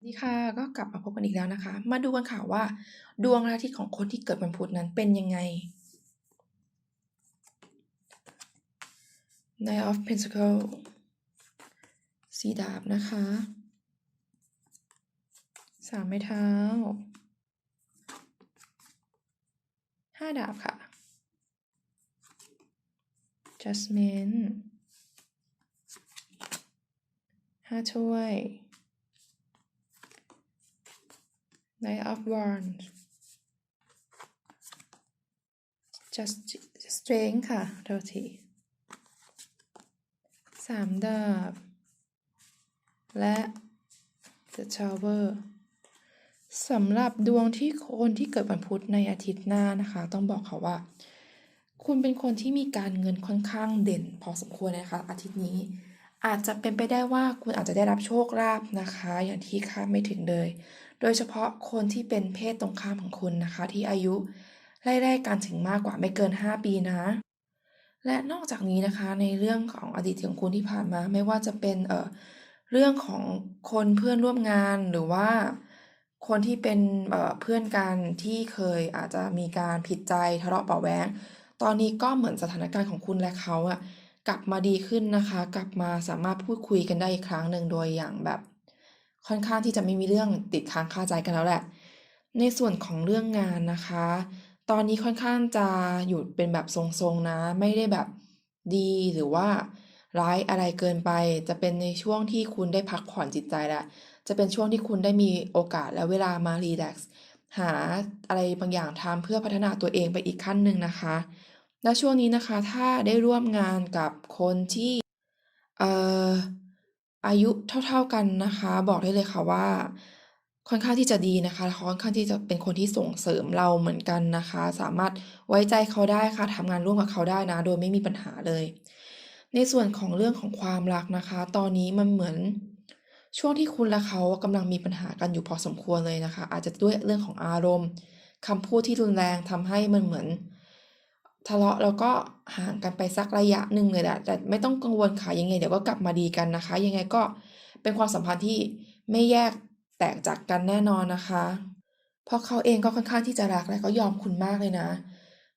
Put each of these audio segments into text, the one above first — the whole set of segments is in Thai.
สวัสดีค่ะก็กลับมาพบกันอีกแล้วนะคะ มาดูกันค่ะว่า ดวงอาทิตย์ของคนที่เกิดวันพุธนั้นเป็นยังไง Knight of Pentacles สีดาบนะคะสามไม้เท้าห้าดาบค่ะ Judgment ห้าถ้วย Knight of Wands just strength ค่ะเท่าทีสามดาบ และ The Tower สำหรับดวงที่คนที่เกิดวันพุธในอาทิตย์หน้านะคะ ต้องบอกค่ะว่า คุณเป็นคนที่มีการเงินค่อนข้างเด่น พอสมควรนะคะ อาทิตย์นี้ อาจจะเป็นไปได้ว่าคุณอาจจะได้รับโชคลาภนะคะ อย่างที่คาดไม่ถึงเลย โดยเฉพาะคนที่เป็นเพศตรงข้ามของคุณนะคะ ที่อายุไล่ๆกันถึงมากกว่าไม่เกิน 5 ปีนะ และนอกจากนี้นะคะในเรื่องของอดีตของคุณที่ผ่านมา ไม่ว่าจะเป็นเอ่อเรื่องของคนเพื่อนร่วมงานหรือว่าคนที่เป็นเอ่อเพื่อนกันที่เคยอาจจะมีการผิดใจทะเลาะเบาะแวงตอนนี้ก็เหมือนสถานการณ์ของคุณและเขาอะ กลับมาดีขึ้นนะคะ กลับมาสามารถพูดคุยกันได้อีกครั้งหนึ่งโดยอย่างแบบค่อนข้างที่จะไม่มีเรื่องติดค้างคาใจกันแล้วแหละ ในส่วนของเรื่องงานนะคะ ตอนนี้ค่อนข้างจะอยู่เป็นแบบทรงๆนะ ไม่ได้แบบดีหรือว่าร้ายอะไรเกินไป จะเป็นในช่วงที่คุณได้พักผ่อนจิตใจแหล้วจะเป็นช่วงที่คุณได้มีโอกาสและเวลามารีแลกซ์หาอะไรบางอย่างทำเพื่อพัฒนาตัวเองไปอีกขั้นหนึ่งนะคะ และช่วงนี้นะคะถ้าได้ร่วมงานกับคนที่เอ่ออายุเท่าๆกันนะคะ บอกได้เลยค่ะว่าค่อนข้างที่จะดีนะคะค่อนข้างที่จะเป็นคนที่ส่งเสริมเราเหมือนกันนะคะ สามารถไว้ใจเขาได้ค่ะทำงานร่วมกับเขาได้นะ โดยไม่มีปัญหาเลย ในส่วนของเรื่องของความรักนะคะ ตอนนี้มันเหมือนช่วงที่คุณและเขากำลังมีปัญหากันอยู่พอสมควรเลยนะคะ อาจจะด้วยเรื่องของอารมณ์คำพูดที่รุนแรงทำให้มันเหมือน ทะเลาะแล้วก็ห่างกันไปสักระยะหนึ่งเลยแหละแต่ไม่ต้องกังวลค่ะยังไงเดี๋ยวก็กลับมาดีกันนะคะ ยังไงก็เป็นความสัมพันธ์ที่ไม่แยกแตกจากกันแน่นอนนะคะ เพราะเขาเองก็ค่อนข้างที่จะรักและก็ยอมคุณมากเลยนะ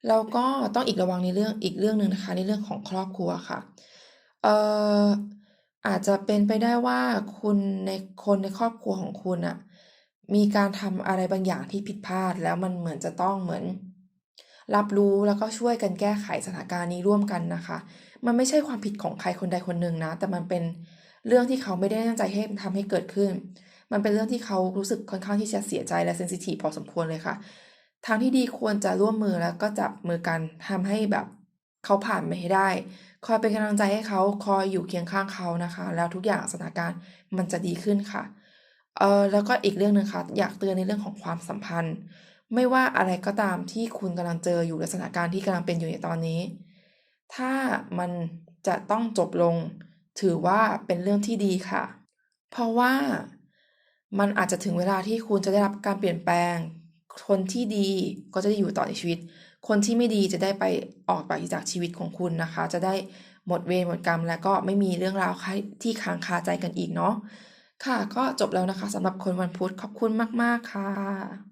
แล้วก็ต้องอีกระวังในเรื่องอีกเรื่องหนึ่งนะคะ ในเรื่องของครอบครัวค่ะเอ่ออาจจะเป็นไปได้ว่าคุณในคนในครอบครัวของคุณอะมีการทำอะไรบางอย่างที่ผิดพลาดแล้วมันเหมือนจะต้องเหมือน รับรู้แล้วก็ช่วยกันแก้ไขสถานการณ์นี้ร่วมกันนะคะ มันไม่ใช่ความผิดของใครคนใดคนหนึ่งนะ แต่มันเป็นเรื่องที่เขาไม่ได้ตั้งใจให้ทำให้เกิดขึ้น มันเป็นเรื่องที่เขารู้สึกค่อนข้างที่จะเสียใจและเซนซิทีฟพอสมควรเลยค่ะ ทางที่ดีควรจะร่วมมือแล้วก็จับมือกันทำให้แบบเขาผ่านไปให้ได้ คอยเป็นกำลังใจให้เขา คอยอยู่เคียงข้างเขานะคะ แล้วทุกอย่างสถานการณ์มันจะดีขึ้นค่ะ เออแล้วก็อีกเรื่องหนึ่งค่ะ อยากเตือนในเรื่องของความสัมพันธ์ ไม่ว่าอะไรก็ตามที่คุณกำลังเจออยู่ในสถานการณ์ที่กำลังเป็นอยู่ในตอนนี้ ถ้ามันจะต้องจบลง ถือว่าเป็นเรื่องที่ดีค่ะ เพราะว่ามันอาจจะถึงเวลาที่คุณจะได้รับการเปลี่ยนแปลง คนที่ดีก็จะได้อยู่ต่อในชีวิต คนที่ไม่ดีจะได้ไปออกไปจากชีวิตของคุณนะคะ จะได้หมดเวรหมดกรรม และก็ไม่มีเรื่องราวที่ค้างคาใจกันอีกเนาะค่ะ ก็จบแล้วนะคะสำหรับคนวันพุธขอบคุณมาก ๆ ค่ะ